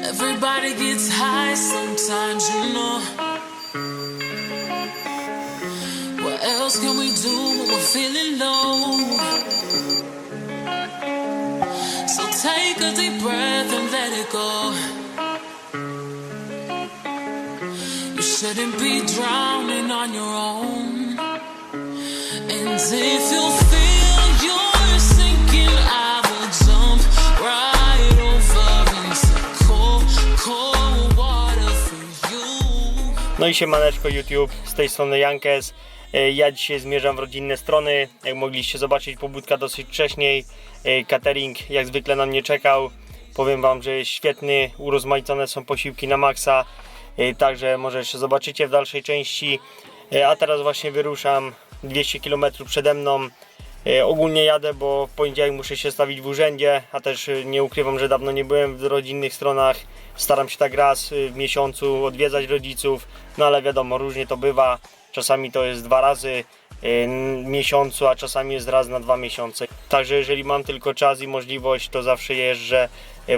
Everybody gets high sometimes, you know. What else can we do when we're feeling low? So take a deep breath and let it go. You shouldn't be drowning on your own. And if you No i siemaneczko YouTube, z tej strony Jankes. E, Ja dzisiaj zmierzam w rodzinne strony. Jak mogliście zobaczyć, pobudka dosyć wcześniej. E, Catering jak zwykle na mnie czekał. Powiem Wam, że jest świetny, urozmaicone są posiłki na maksa. E, Także może jeszcze zobaczycie w dalszej części. A teraz właśnie wyruszam 200 km przede mną. E, Ogólnie jadę, bo w poniedziałek muszę się stawić w urzędzie, a też e, nie ukrywam, że dawno nie byłem w rodzinnych stronach. Staram się tak raz e, w miesiącu odwiedzać rodziców, no ale wiadomo, różnie to bywa. Czasami to jest dwa razy miesiącu, a czasami jest raz na dwa miesiące. Także jeżeli mam tylko czas i możliwość, to zawsze jeżdżę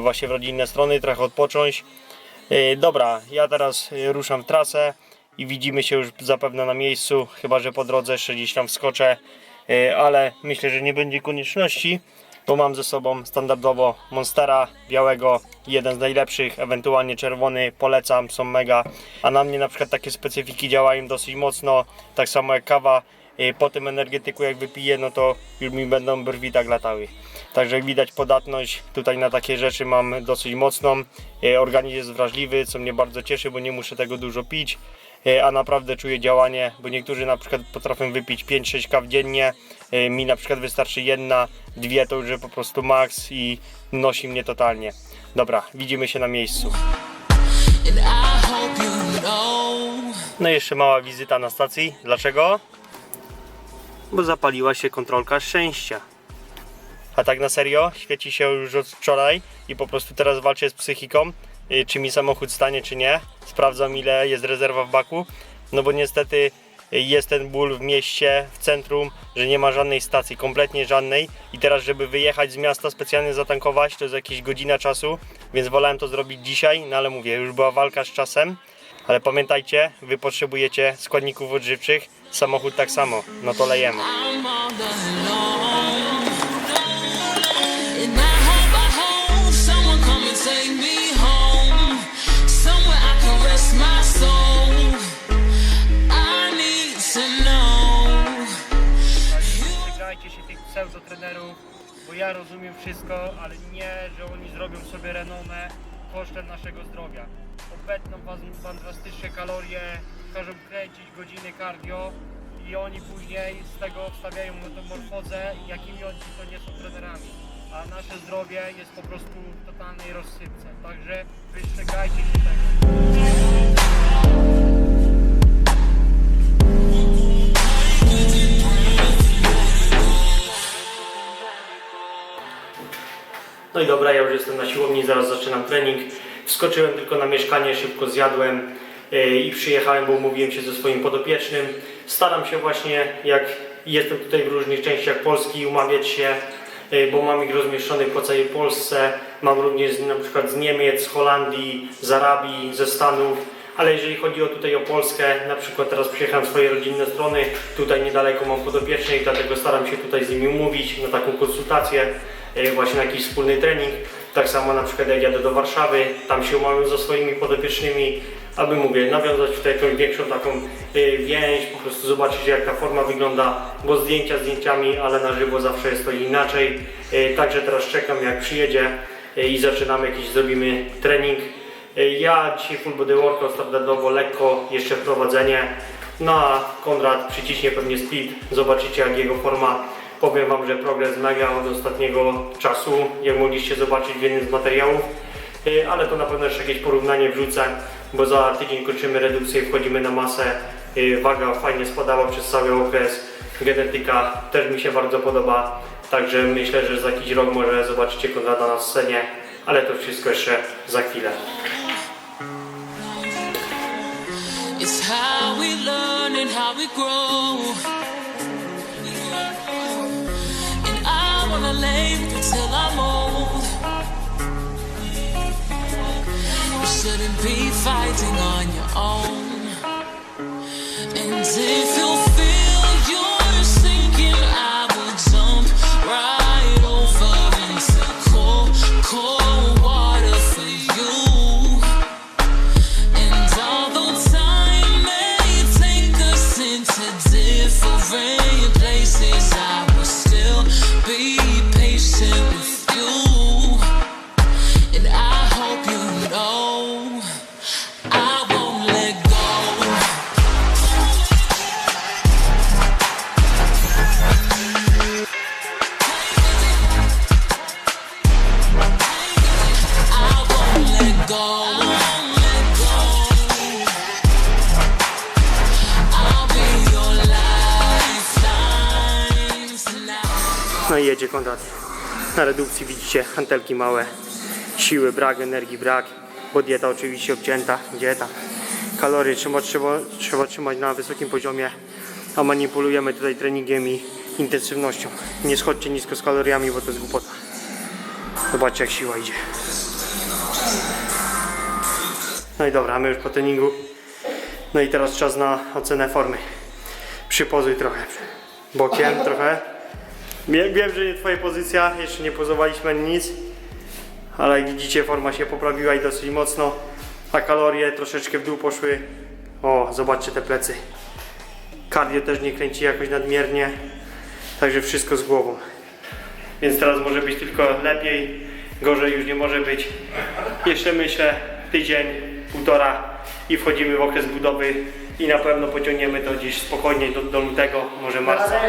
właśnie w rodzinne strony, trochę odpocząć. Dobra, ja teraz ruszam w trasę i widzimy się już zapewne na miejscu, chyba że po drodze jeszcze gdzieś tam wskoczę, ale myślę, że nie będzie konieczności, bo mam ze sobą standardowo Monstera białego, jeden z najlepszych, ewentualnie czerwony, polecam, są mega, a na mnie na przykład takie specyfiki działają dosyć mocno, tak samo jak kawa, E, po tym energetyku jak wypiję, no to już mi będą brwi tak latały. Także jak widać podatność tutaj na takie rzeczy mam dosyć mocną. E, Organizm jest wrażliwy, co mnie bardzo cieszy, bo nie muszę tego dużo pić. E, A naprawdę czuję działanie, bo niektórzy na przykład potrafią wypić 5-6 kaw dziennie. E, Mi na przykład wystarczy jedna, dwie to już po prostu maks i nosi mnie totalnie. Dobra, widzimy się na miejscu. No i jeszcze mała wizyta na stacji. Dlaczego? Bo zapaliła się kontrolka szczęścia. A tak na serio, świeci się już od wczoraj i po prostu teraz walczę z psychiką, czy mi samochód stanie, czy nie. Sprawdzam ile jest rezerwa w baku, no bo niestety y, jest ten ból w mieście, w centrum, że nie ma żadnej stacji, kompletnie żadnej i teraz żeby wyjechać z miasta specjalnie zatankować, to jest jakieś godzina czasu, więc wolałem to zrobić dzisiaj, no ale mówię, już była walka z czasem, ale pamiętajcie, wy potrzebujecie składników odżywczych, samochód tak samo, no to lejemy. Rozumiem wszystko, ale nie, że oni zrobią sobie renomę kosztem naszego zdrowia. Obetną was wam drastyczne kalorie, każą kręcić godziny cardio i oni później z tego wstawiają metamorfozę jakimi oni to nie są trenerami. A nasze zdrowie jest po prostu w totalnej rozsypce. Także wystrzegajcie się tego. No i dobra, ja już jestem na siłowni, zaraz zaczynam trening. Wskoczyłem tylko na mieszkanie, szybko zjadłem yy, i przyjechałem, bo umówiłem się ze swoim podopiecznym. Staram się właśnie, jak jestem tutaj w różnych częściach Polski, umawiać się, yy, bo mam ich rozmieszczonych po całej Polsce. Mam również na przykład z Niemiec, z Holandii, z Arabii, ze Stanów. Ale jeżeli chodzi o tutaj o Polskę, na przykład teraz przyjechałem swoje rodzinne strony, tutaj niedaleko mam podopiecznych, dlatego staram się tutaj z nimi umówić na taką konsultację, właśnie na jakiś wspólny trening. Tak samo na przykład jak jadę do Warszawy, tam się umawiam ze swoimi podopiecznymi, aby mówię, nawiązać tutaj jakąś większą taką e, więź, po prostu zobaczyć jak ta forma wygląda, bo zdjęcia zdjęciami, ale na żywo zawsze jest to inaczej. E, Także teraz czekam jak przyjedzie e, i zaczynamy jakiś, zrobimy trening. Ja dzisiaj full body workout standardowo, lekko, jeszcze wprowadzenie. No a Konrad przyciśnie pewnie speed, zobaczycie jak jego forma. Powiem Wam, że progres mega od ostatniego czasu, jak mogliście zobaczyć w jednym z materiałów. Y, Ale to na pewno jeszcze jakieś porównanie wrzucę, bo za tydzień kończymy redukcję wchodzimy na masę. Y, Waga fajnie spadała przez cały okres. Genetyka też mi się bardzo podoba. Także myślę, że za jakiś rok może zobaczycie Konrada na scenie, ale to wszystko jeszcze za chwilę. It's how we learn and how we grow. Shouldn't be fighting on your own. And if No i jedzie Konrad. Na redukcji widzicie hantelki małe, siły brak, energii brak, bo dieta oczywiście obcięta, dieta. Kalorie trzeba, trzeba, trzeba trzymać na wysokim poziomie, a manipulujemy tutaj treningiem i intensywnością. Nie schodźcie nisko z kaloriami, bo to jest głupota. Zobaczcie jak siła idzie. No i dobra, my już po treningu. No i teraz czas na ocenę formy. Przypozuj trochę. Bokiem trochę. Wiem, że nie twoja pozycja, jeszcze nie pozowaliśmy nic, ale jak widzicie forma się poprawiła i dosyć mocno, a kalorie troszeczkę w dół poszły. O, zobaczcie te plecy. Kardio też nie kręci jakoś nadmiernie, także wszystko z głową. Więc teraz może być tylko lepiej, gorzej już nie może być. Jeszcze myślę tydzień, półtora i wchodzimy w okres budowy i na pewno pociągniemy to gdzieś spokojnie do, do lutego, może marca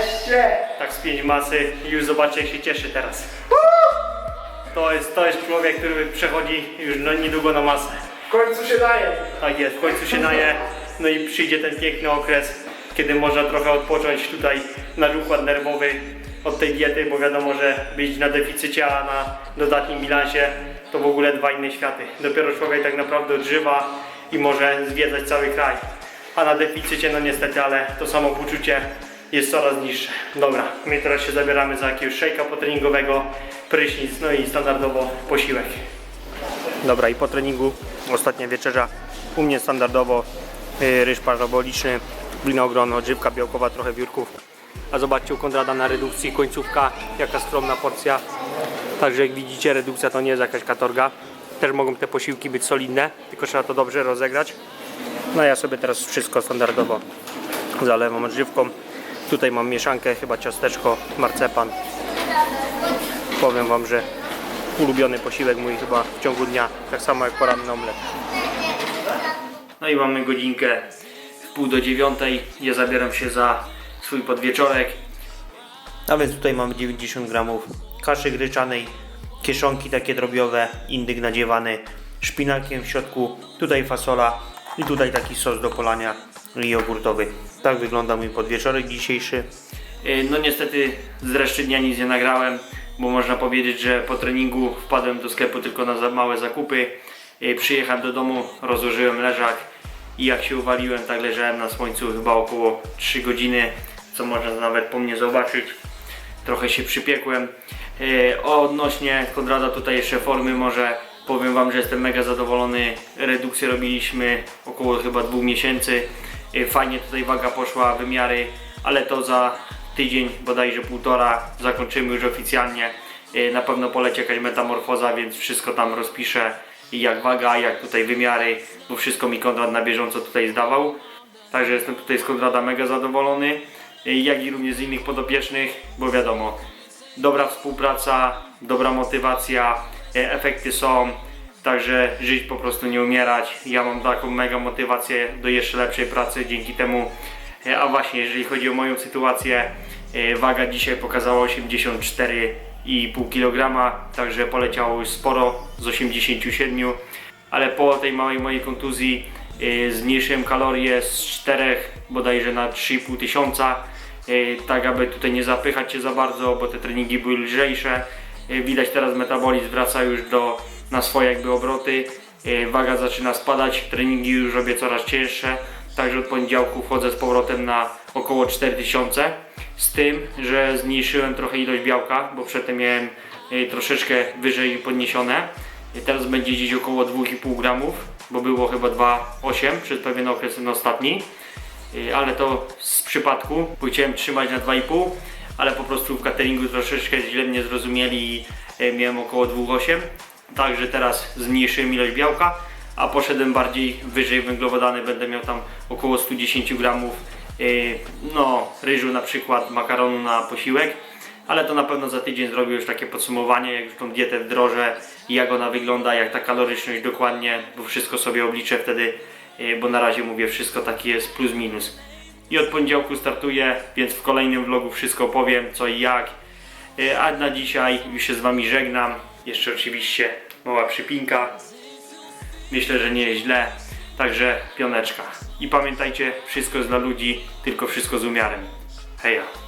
tak z pięć masy i już zobaczcie jak się cieszy teraz. To jest, to jest człowiek, który przechodzi już no, niedługo na masę. W końcu się daje. Tak jest, w końcu się naje, no i przyjdzie ten piękny okres, kiedy można trochę odpocząć tutaj na układ nerwowy od tej diety, bo wiadomo, że być na deficycie, a na dodatnim bilansie to w ogóle dwa inne światy. Dopiero człowiek tak naprawdę odżywa i może zwiedzać cały kraj. A na deficycie, no niestety, ale to samo poczucie jest coraz niższe. Dobra, my teraz się zabieramy za jakiegoś szejka potreningowego, prysznic, no i standardowo posiłek. Dobra, i po treningu ostatnia wieczerza. U mnie standardowo y, ryż paraboliczny, winogron, odżywka białkowa, trochę biurków. A zobaczcie u Konrada na redukcji końcówka, jaka skromna porcja. Także jak widzicie redukcja to nie jest jakaś katorga. Też mogą te posiłki być solidne, tylko trzeba to dobrze rozegrać. No ja sobie teraz wszystko standardowo zalewam odżywką. Tutaj mam mieszankę, chyba ciasteczko, marcepan. Powiem Wam, że ulubiony posiłek mój chyba w ciągu dnia, tak samo jak poranny omlet. No i mamy godzinkę w pół do dziewiątej. Ja zabieram się za swój podwieczorek. A więc tutaj mamy 90 gramów kaszy gryczanej, kieszonki takie drobiowe, indyk nadziewany, szpinakiem w środku, tutaj fasola i tutaj taki sos do polania jogurtowy. Tak wygląda mój podwieczorek dzisiejszy. Yy, No niestety z reszty dnia nic nie nagrałem, bo można powiedzieć, że po treningu wpadłem do sklepu tylko na małe zakupy. Yy, Przyjechałem do domu, rozłożyłem leżak i jak się uwaliłem, tak leżałem na słońcu chyba około 3 godziny, co można nawet po mnie zobaczyć. Trochę się przypiekłem. Yy, Odnośnie Konrada tutaj jeszcze formy może powiem Wam, że jestem mega zadowolony. Redukcję robiliśmy około chyba dwóch miesięcy. Yy, Fajnie tutaj waga poszła, wymiary, ale to za tydzień, bodajże półtora zakończymy już oficjalnie. Yy, Na pewno poleci jakaś metamorfoza, więc wszystko tam rozpiszę. Jak waga, jak tutaj wymiary, bo wszystko mi Konrad na bieżąco tutaj zdawał. Także jestem tutaj z Konrada mega zadowolony, jak i również z innych podopiecznych, bo wiadomo, dobra współpraca, dobra motywacja, y, efekty są, także żyć po prostu nie umierać. Ja mam taką mega motywację do jeszcze lepszej pracy dzięki temu. Y, A właśnie, jeżeli chodzi o moją sytuację, y, waga dzisiaj pokazała 84,5 kg, także poleciało już sporo z 87 ale po tej małej mojej kontuzji zmniejszyłem kalorie z 4 bodajże na 3,5 tysiąca, tak aby tutaj nie zapychać się za bardzo, bo te treningi były lżejsze. Yy, widać teraz metabolizm wraca już do, na swoje jakby obroty, yy, waga zaczyna spadać, treningi już robię coraz cięższe, także od poniedziałku wchodzę z powrotem na około 4000, z tym, że zmniejszyłem trochę ilość białka, bo przedtem miałem troszeczkę wyżej podniesione. Teraz będzie gdzieś około 2,5 gramów bo było chyba 2,8 przez pewien okres ten ostatni. Y, ale to z przypadku, chciałem trzymać na 2,5, ale po prostu w cateringu troszeczkę źle mnie zrozumieli i y, miałem około 2,8. Także teraz zmniejszyłem ilość białka, a poszedłem bardziej wyżej węglowodany, będę miał tam około 110 gramów y, no, ryżu na przykład, makaronu na posiłek. Ale to na pewno za tydzień zrobię już takie podsumowanie, jak już tą dietę wdrożę jak ona wygląda, jak ta kaloryczność dokładnie, bo wszystko sobie obliczę wtedy, bo na razie mówię wszystko taki jest plus minus. I od poniedziałku startuję, więc w kolejnym vlogu wszystko powiem, co i jak. Y, A na dzisiaj już się z Wami żegnam. Jeszcze oczywiście mała przypinka. Myślę, że nie jest źle. Także pioneczka. I pamiętajcie, wszystko jest dla ludzi, tylko wszystko z umiarem. Heja.